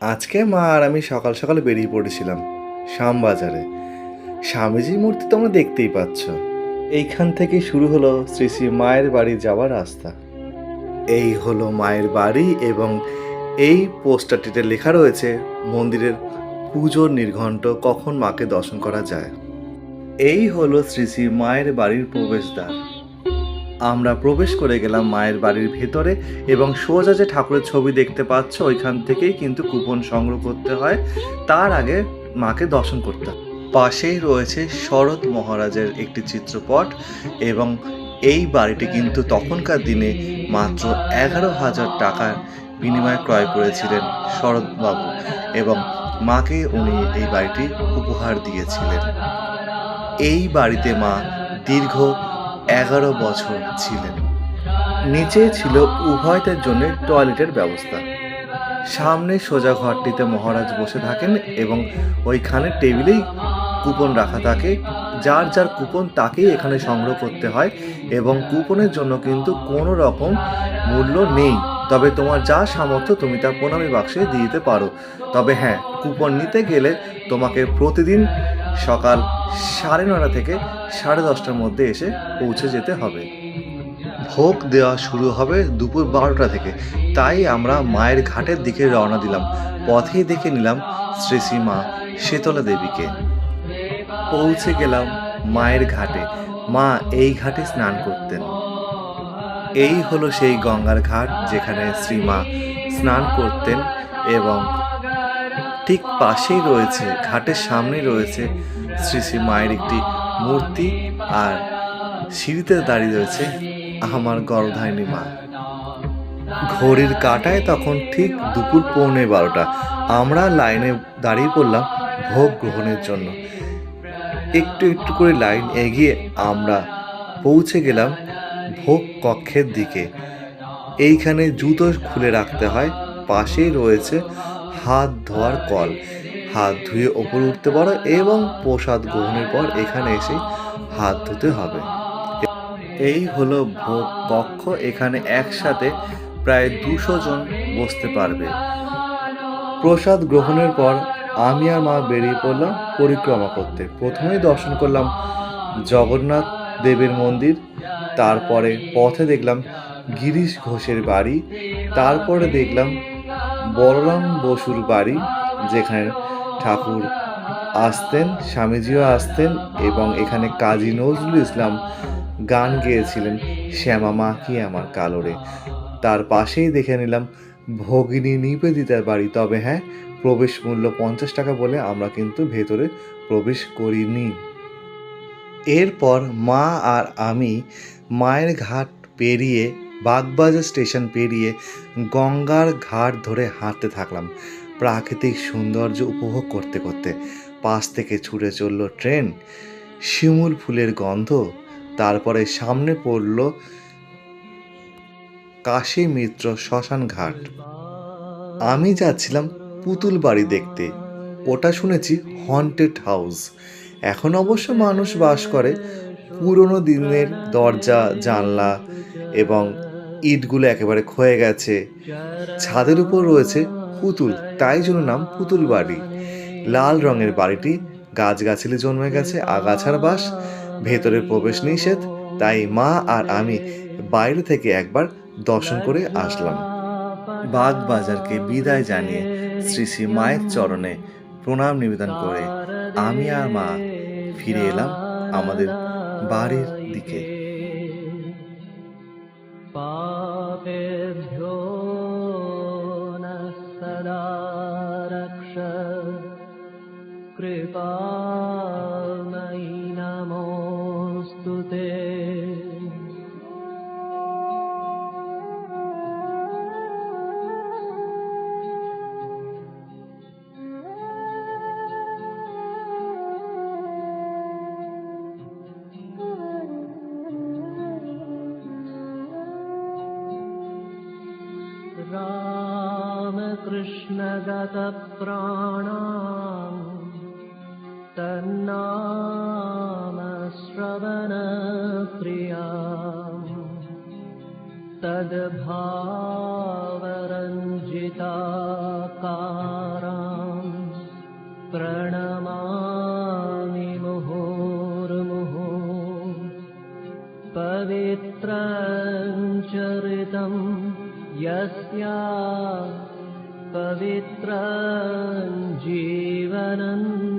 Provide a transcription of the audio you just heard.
আজকে মা আর আমি সকাল সকাল বেরিয়ে পড়েছিলাম শ্যামবাজারে। স্বামীজির মূর্তি তোমরা দেখতেই পাচ্ছ। এইখান থেকে শুরু হলো শ্রী শ্রী মায়ের বাড়ি যাওয়ার রাস্তা। এই হলো মায়ের বাড়ি এবং এই পোস্টারটিতে লেখা রয়েছে, মন্দিরের পুজোর নির্ঘণ্ট কখন মাকে দর্শন করা যায়। এই হলো শ্রী শ্রী মায়ের বাড়ির প্রবেশদ্বার। আমরা প্রবেশ করে গেলাম মায়ের বাড়ির ভেতরে এবং সোজা যে ঠাকুরের ছবি দেখতে পাচ্ছ, ওইখান থেকেই কিন্তু কুপন সংগ্রহ করতে হয়। তার আগে মাকে দর্শন করতে পাশেই রয়েছে শরৎ মহারাজের একটি চিত্রপট এবং এই বাড়িটি কিন্তু তখনকার দিনে মাত্র এগারো হাজার টাকার বিনিময়ে ক্রয় করেছিলেন শরৎবাবু এবং মাকে উনি এই বাড়িটি উপহার দিয়েছিলেন। এই বাড়িতে মা দীর্ঘ এগারো বছর ছিলেন। নিচে ছিল উভয়দের জন্য টয়লেটের ব্যবস্থা। সামনে সোজা ঘরটিতে মহারাজ বসে থাকেন এবং ওইখানে টেবিলেই কুপন রাখা থাকে। যার যার কুপন তাকেই এখানে সংগ্রহ করতে হয় এবং কুপনের জন্য কিন্তু কোনো রকম মূল্য নেই। তবে তোমার যা সামর্থ্য তুমি তা প্রণামী বাক্সে দিয়ে দিতে পারো। তবে হ্যাঁ কুপন নিতে গেলে তোমাকে প্রতিদিন সকাল সাড়ে নটা থেকে সাড়ে দশটার মধ্যে এসে পৌঁছে যেতে হবে। ভোগ দেওয়া শুরু হবে দুপুর বারোটা থেকে। তাই আমরা মায়ের ঘাটের দিকে রওনা দিলাম। পথেই দেখে নিলাম শ্রী শ্রী মা শীতলা দেবীকে। পৌঁছে গেলাম মায়ের ঘাটে। মা এই ঘাটে স্নান করতেন। এই হলো সেই গঙ্গার ঘাট যেখানে শ্রীমা স্নান করতেন এবং ঠিক পাশেই রয়েছে, ঘাটের সামনেই রয়েছে শ্রী শ্রী মায়ের একটি মূর্তি আর সিঁড়িতে দাঁড়িয়ে রয়েছে আমার গর্ভধারিণী মা। ঘড়ির কাটায় তখন ঠিক দুপুর পৌনে বারোটা। আমরা লাইনে দাঁড়িয়ে পড়লাম ভোগ গ্রহণের জন্য। একটু একটু করে লাইন এগিয়ে আমরা পৌঁছে গেলাম ভোগ কক্ষের দিকে। এইখানে জুতো খুলে রাখতে হয়। পাশেই রয়েছে হাত ধোয়ার কল। হাত ধুয়ে ওপরে উঠতে পারো এবং প্রসাদ গ্রহণের পর এখানে এসে হাত ধুতে হবে। এই হলো ভোগ কক্ষ। এখানে একসাথে প্রায় দুশো জন বসতে পারবে। প্রসাদ গ্রহণের পর আমি আর মা বেরিয়ে পড়লাম পরিক্রমা করতে। প্রথমেই দর্শন করলাম জগন্নাথ দেবের মন্দির। তারপরে পথে দেখলাম গিরিশ ঘোষের বাড়ি, তারপরে দেখলাম বলরাম বসুর বাড়ি, যেখানে ঠাকুর আসতেন, স্বামীজিও আসতেন এবং এখানে কাজী নজরুল ইসলাম গান গেয়েছিলেন, শ্যামা মা কি আমার কালোরে তার পাশেই দেখে নিলাম ভগিনী নিবেদিতার বাড়ি। তবে হ্যাঁ প্রবেশ মূল্য পঞ্চাশ টাকা বলে আমরা কিন্তু ভেতরে প্রবেশ করিনি। এরপর মা আর আমি মায়ের ঘাট পেরিয়ে বাগবাজার স্টেশন পেরিয়ে গঙ্গার ঘাট ধরে হাঁটতে থাকলাম। প্রাকৃতিক সৌন্দর্য উপভোগ করতে করতে পাশ থেকে ছুটে চলল ট্রেন। শিমুল ফুলের গন্ধ, তারপরে সামনে পড়ল কাশী মিত্র শ্মশান ঘাট। আমি যাচ্ছিলাম পুতুল বাড়ি দেখতে। ওটা শুনেছি হন্টেড হাউস এখন অবশ্য মানুষ বাস করে পুরনো দিনের দরজা, জানলা এবং ইটগুলো একেবারে ক্ষয়ে গেছে। ছাদের উপর রয়েছে পুতুল, তাই জন্য নাম পুতুল বাড়ি। লাল রঙের বাড়িটি গাছগাছালি জন্মে গেছে, আগাছার বাস, ভেতরে প্রবেশ নিষেধ, তাই মা আর আমি বাইরে থেকে একবার দর্শন করে আসলাম। বাগ বাজারকে বিদায় জানিয়ে শ্রী শ্রী মায়ের চরণে প্রণাম নিবেদন করে আমি আর মা ফিরে এলাম আমাদের বাড়ির দিকে। কৃপা নাই। कृष्णगतप्राणा तन्नामश्रवणप्रिया तद्भावरञ्जिताकाराम् प्रणमामि मुहोर्मुहो पवित्रञ्चरितम् यस्या पवित्रं जीवनम्